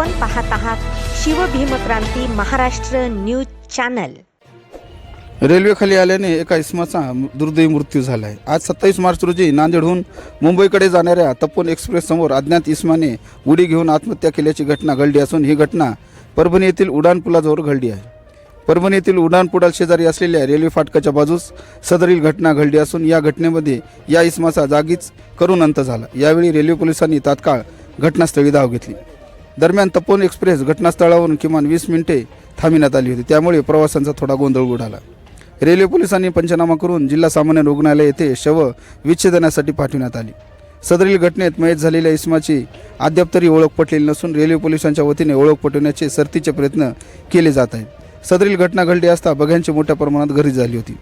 आपण पाहत आहात शिवभीमक्रांती महाराष्ट्र न्यूज चॅनल. रेल्वेखाली आल्याने एका इसमाचा दुर्दैवी मृत्यू झाला आहे आज सत्तावीस मार्च रोजी नांदेडहून मुंबईकडे जाणाऱ्या तपोन एक्सप्रेस समोर अज्ञात इस्माने उडी घेऊन आत्महत्या केल्याची घटना घडली असून ही घटना परभणी येथील उड्डाणपुलाजवळ घडली आहे. परभणी येथील उडाणपुडाल शेजारी असलेल्या रेल्वे फाटकाच्या बाजूस सदरील घटना घडली असून या घटनेमध्ये या इसमाचा जागीच करून अंत झाला. यावेळी रेल्वे पोलिसांनी तात्काळ घटनास्थळी धाव घेतली. दरम्यान तपोन एक्सप्रेस घटनास्थळावरून किमान वीस मिनिटे थांबविण्यात आली होती. त्यामुळे प्रवाशांचा थोडा गोंधळ उडाला. रेल्वे पोलिसांनी पंचनामा करून जिल्हा सामान्य रुग्णालय येथे शव विच्छेदनासाठी पाठविण्यात आली. सदरील घटनेत मयत झालेल्या इस्माची अद्याप तरी ओळख पटलेली नसून रेल्वे पोलिसांच्या वतीने ओळख पटवण्याचे सर्तीचे प्रयत्न केले जात आहेत. सदरील घटना घडली असता बघ्यांची मोठ्या प्रमाणात घरी झाली होती.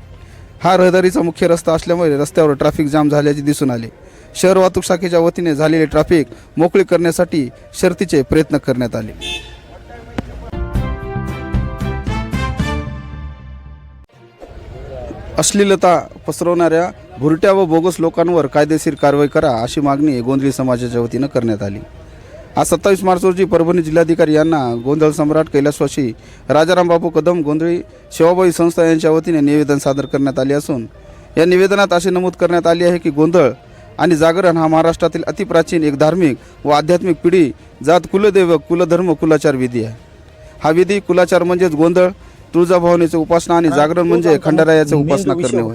हा रहदारीचा मुख्य रस्ता असल्यामुळे रस्त्यावर ट्रॅफिक जाम झाल्याचे दिसून आले. शहर वाहतूक शाखेच्या वतीने झालेले ट्रॅफिक मोकळे करण्यासाठी शर्तीचे प्रयत्न करण्यात आले. अश्लीलता पसरवणाऱ्या भुरट्या व बोगस लोकांवर कायदेशीर कारवाई करा अशी मागणी गोंधळी समाजाच्या वतीनं करण्यात आली. आज सत्तावीस मार्च रोजी परभणी जिल्हाधिकारी यांना गोंधळ सम्राट कैलासवासी राजाराम बापू कदम गोंधळी सेवाभावी संस्था यांच्या वतीने निवेदन सादर करण्यात आले असून या निवेदनात असे नमूद करण्यात आले आहे की गोंधळ आणि जागरण हा महाराष्ट्रातील अतिप्राचीन एक धार्मिक व आध्यात्मिक पिढी जात कुलदेव कुलधर्म कुलाचार विधी आहे. हा विधी कुलाचार म्हणजेच गोंधळ तुळजाभवानीचे उपासना आणि जागरण म्हणजे खंडारायाचे उपासना करणे होय.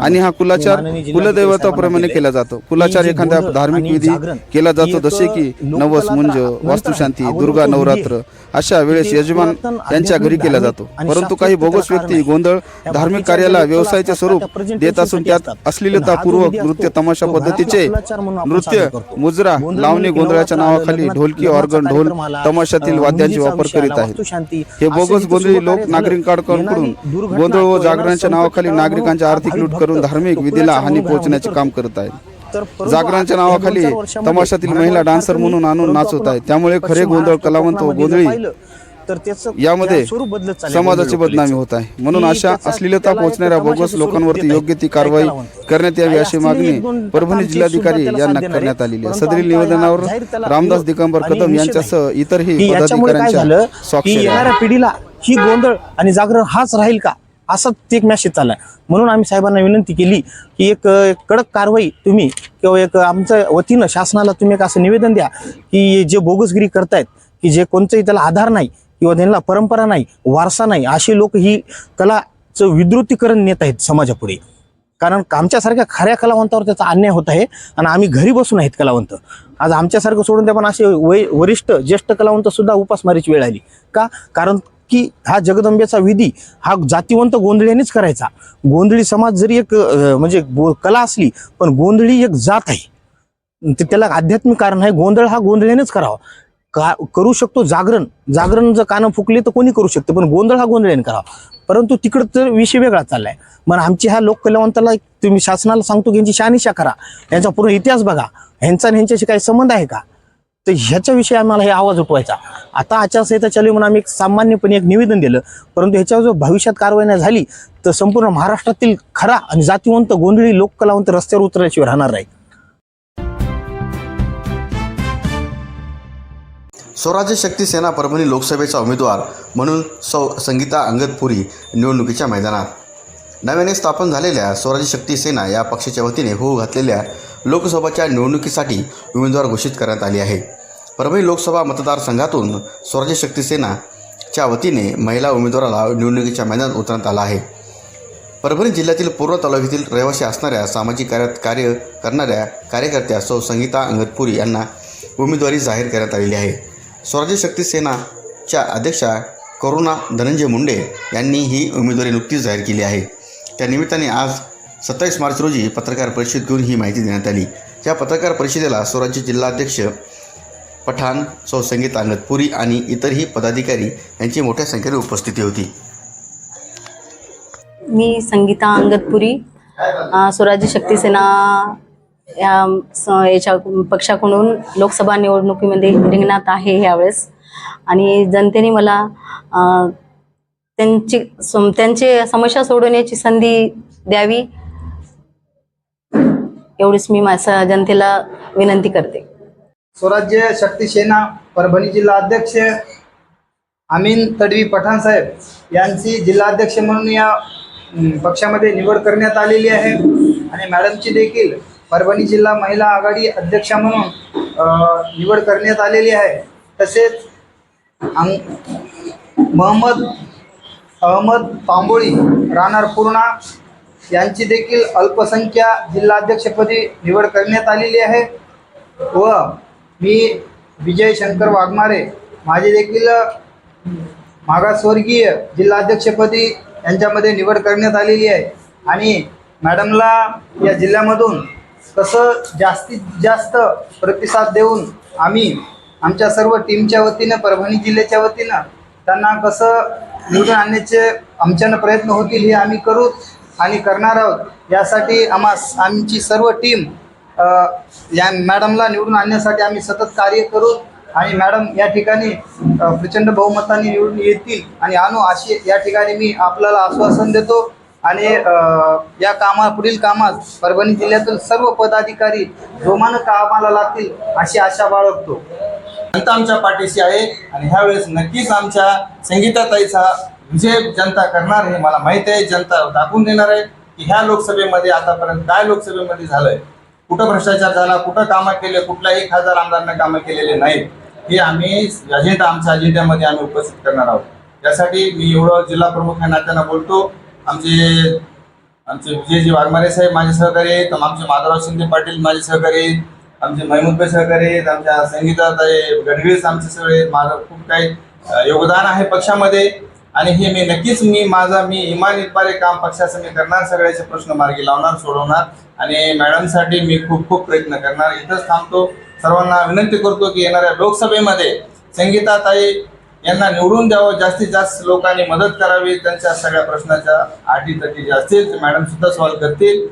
आणि हा कुलाचार कुलदैवताप्रमाणे केला जातो. कुलाचार एखाद्या धार्मिक विधी केला जातो जसे की नवस मुंज वास्तुशांती दुर्गा नवरात्र अशा वेळेस यजमान यांच्या घरी केला जातो. परंतु काही बोगस व्यक्ती गोंधळ धार्मिक कार्याला व्यवसायाचे स्वरूप देत असून त्यात अश्लीलतापूर्वक नृत्य तमाशा पद्धतीचे नृत्य मुजरा लावणी गोंधळाच्या नावाखाली ढोलकी ऑर्गन ढोल तमाशातील वाद्यांची वापर करीत आहेत. हे बोगस गोंधळी लोक नागरिकांकडून गोंधळ व जागरणाच्या नावाखाली नागरिकांची आर्थिक लूट करून धार्मिक विधीला हानी पोहोचण्याचे काम करत आहेत. जागरणाच्या नावाखाली तमाशातील महिला डान्सर म्हणून आणून नाचवत आहेत. त्यामुळे खरे गोंधळ कलावंत व गोंधळी यामध्ये समाजाची बदनामी होत आहे. म्हणून अशा अश्लीलता पोहोचणाऱ्या बोगस लोकांवरती योग्य ती कारवाई करण्यात यावी अशी मागणी परभणी जिल्हाधिकारी यांना करण्यात आलेली आहे. सदरील निवेदनावर रामदास दिगंबर कदम यांच्यासह इतरही की याच्यामुळे काय झालं पदाधिकाऱ्यांच्या. येणाऱ्या पिढीला ही गोंधळ आणि जागरण हाच राहील का? असा ते एक मॅसेज चाललाय. म्हणून आम्ही साहेबांना विनंती केली की एक कडक कारवाई तुम्ही किंवा एक आमच्या वतीनं शासनाला तुम्ही एक असं निवेदन द्या की जे बोगसगिरी करतायत की जे कोणतंही त्याला आधार नाही किंवा त्यांना परंपरा नाही वारसा नाही असे लोक ही कलाचं विद्रुतीकरण नेत आहेत समाजापुढे. कारण आमच्यासारख्या खऱ्या कलावंतावर त्याचा अन्याय होत आहे आणि आम्ही घरी बसून आहेत कलावंत. आज आमच्यासारखं सोडून त्या पण असे वय वरिष्ठ ज्येष्ठ कलावंत सुद्धा उपासमारीची वेळ आली. का? कारण की हा जगदंबेचा विधी हा जातीवंत गोंधळीनेच करायचा. गोंधळी समाज जरी एक म्हणजे गो- कला असली पण गोंधळी एक जात आहे. ते त्याला आध्यात्मिक कारण आहे. गोंधळ हा गोंधळीनेच करावा. का करू शकतो जागरण. जागरण जर कानं फुकले तर कोणी करू शकते पण गोंधळ हा गोंधळीने करावा. परंतु तिकडं तर विषय वेगळा चाललाय. मग आमची ह्या लोककलावंताला एक तुम्ही शासनाला सांगतो की यांची शहानिशा करा. यांचा पूर्ण इतिहास बघा. ह्यांचा आणि ह्यांच्याशी काही संबंध आहे का? तर ह्याच्याविषयी आम्हाला हे आवाज उठवायचा. आता आचारसंहिता चालू म्हणून आम्ही एक सामान्यपणे एक निवेदन दिलं. परंतु ह्याच्यावर जर भविष्यात कारवाई नाही झाली तर संपूर्ण महाराष्ट्रातील खरा आणि जातीवंत गोंधळी लोककलावंत रस्त्यावर उतरल्याशिवाय राहणार नाही. स्वराज्य शक्ती सेना परभणी लोकसभेचा उमेदवार म्हणून सौ संगीता अंगदपुरी निवडणुकीच्या मैदानात. नव्याने स्थापन झालेल्या स्वराज्य शक्ती सेना या पक्षाच्या वतीने होऊ घातलेल्या लोकसभाच्या निवडणुकीसाठी उमेदवार घोषित करण्यात आली आहे. परभणी लोकसभा मतदारसंघातून स्वराज्य शक्ती सेनाच्या वतीने महिला उमेदवाराला निवडणुकीच्या मैदानात उतरण्यात आला आहे. परभणी जिल्ह्यातील पूर्व तालुक्यातील रहिवासी असणाऱ्या सामाजिक कार्यात कार्य करणाऱ्या कार्यकर्त्या सौ संगीता अंगतपुरी यांना उमेदवारी जाहीर करण्यात आलेली आहे. स्वराज्य शक्ती सेनाच्या अध्यक्षा करुणा धनंजय मुंडे यांनी ही उमेदवारी नुकतीच जाहीर केली आहे. त्यानिमित्ताने आज सत्तावीस मार्च रोजी पत्रकार परिषद घेऊन ही माहिती देण्यात आली. या पत्रकार परिषदेला स्वराज्य जिल्हाध्यक्ष पठाण सौ अंगतपुरी आणि इतरही पदाधिकारी यांची मोठ्या संख्येने उपस्थिती होती. मी संगीता अंगदपुरी स्वराज्य शक्ती सेना या स- याच्या पक्षाकडून लोकसभा निवडणुकीमध्ये रिंगणात आहे यावेळेस. आणि जनतेने मला त्यांची सम- त्यांचे समस्या सोडवण्याची संधी द्यावी एवढीच मी माझ्या जनतेला विनंती करते. स्वराज्य शक्ती सेना परभणी जिल्हा अध्यक्ष अमीन तडवी पठाण साहेब यांची जिल्हाध्यक्ष म्हणून या पक्षामध्ये निवड करण्यात आलेली आहे. आणि मॅडमची देखील परभणी जिल्हा महिला आघाडी अध्यक्षा म्हणून निवड करण्यात आलेली आहे. तसेच अंग मोहम्मद अहमद तांबोळी राहणार पूर्णा यांची देखील अल्पसंख्या जिल्हाध्यक्षपदी निवड करण्यात आलेली आहे व मी विजय शंकर वाघमारे माझे देखील मागासवर्गीय जिल्हाध्यक्षपदी यांच्यामध्ये निवड करण्यात आलेली आहे. आणि मॅडमला या जिल्ह्यामधून कसं जास्तीत जास्त प्रतिसाद देऊन आम्ही आमच्या सर्व टीमच्या वतीनं परभणी जिल्ह्याच्या वतीनं त्यांना कसं निवडून आणण्याचे आमच्यानं प्रयत्न होतील हे आम्ही करूच आणि करणार आहोत. यासाठी आम्हा आमची सर्व टीम या मॅडमला निवडून आणण्यासाठी आम्ही सतत कार्य करू आणि मॅडम या ठिकाणी प्रचंड बहुमताने निवडून येतील आणि आणू अशी या ठिकाणी मी आपल्याला आश्वासन देतो आणि या कामा पुढील कामात परभणी जिल्ह्यातील सर्व पदाधिकारी जोमानं कामाला लागतील अशी आशा बाळगतो. जनता आमच्या पाठीशी आहे आणि ह्यावेळेस नक्कीच आमच्या संगीताताईचा विजय जनता करणार हे मला माहीत आहे. जनता दाखवून देणार आहे की ह्या लोकसभेमध्ये आतापर्यंत काय लोकसभेमध्ये झालंय? कुठं भ्रष्टाचार झाला? कुठं कामं केले? कुठल्याही हजार आमदारांना कामं केलेले नाहीत. हे आम्ही अजेंडा आमच्या अजेंड्यामध्ये आम्ही उपस्थित करणार आहोत. त्यासाठी मी एवढं जिल्हा प्रमुख या नात्यानं बोलतो. आमचे आमचे विजयजी वाघमारे साहेब माझे सहकारी आहेत. आमचे माधवराव शिंदे पाटील माझे सहकारी आहेत. आमचे महमूद सहकारी आहेत. आमच्या संगीताताई गडवीस आमचे सगळे आहेत. माझं खूप काही योगदान आहे पक्षामध्ये. आणि हे मी नक्कीच मी माझा मी इमान इतबारे काम पक्षाचं मी करणार सगळ्याचे प्रश्न मार्गी लावणार सोडवणार. आणि मॅडमसाठी मी खूप खूप प्रयत्न करणार. इथंच थांबतो. सर्वांना विनंती करतो की येणाऱ्या लोकसभेमध्ये संगीताताई यांना निवडून द्यावं जास्तीत जास्त लोकांनी मदत करावी त्यांच्या सगळ्या प्रश्नाच्या अटी तटी जे असतील मॅडम सुद्धा सॉल्व्ह करतील.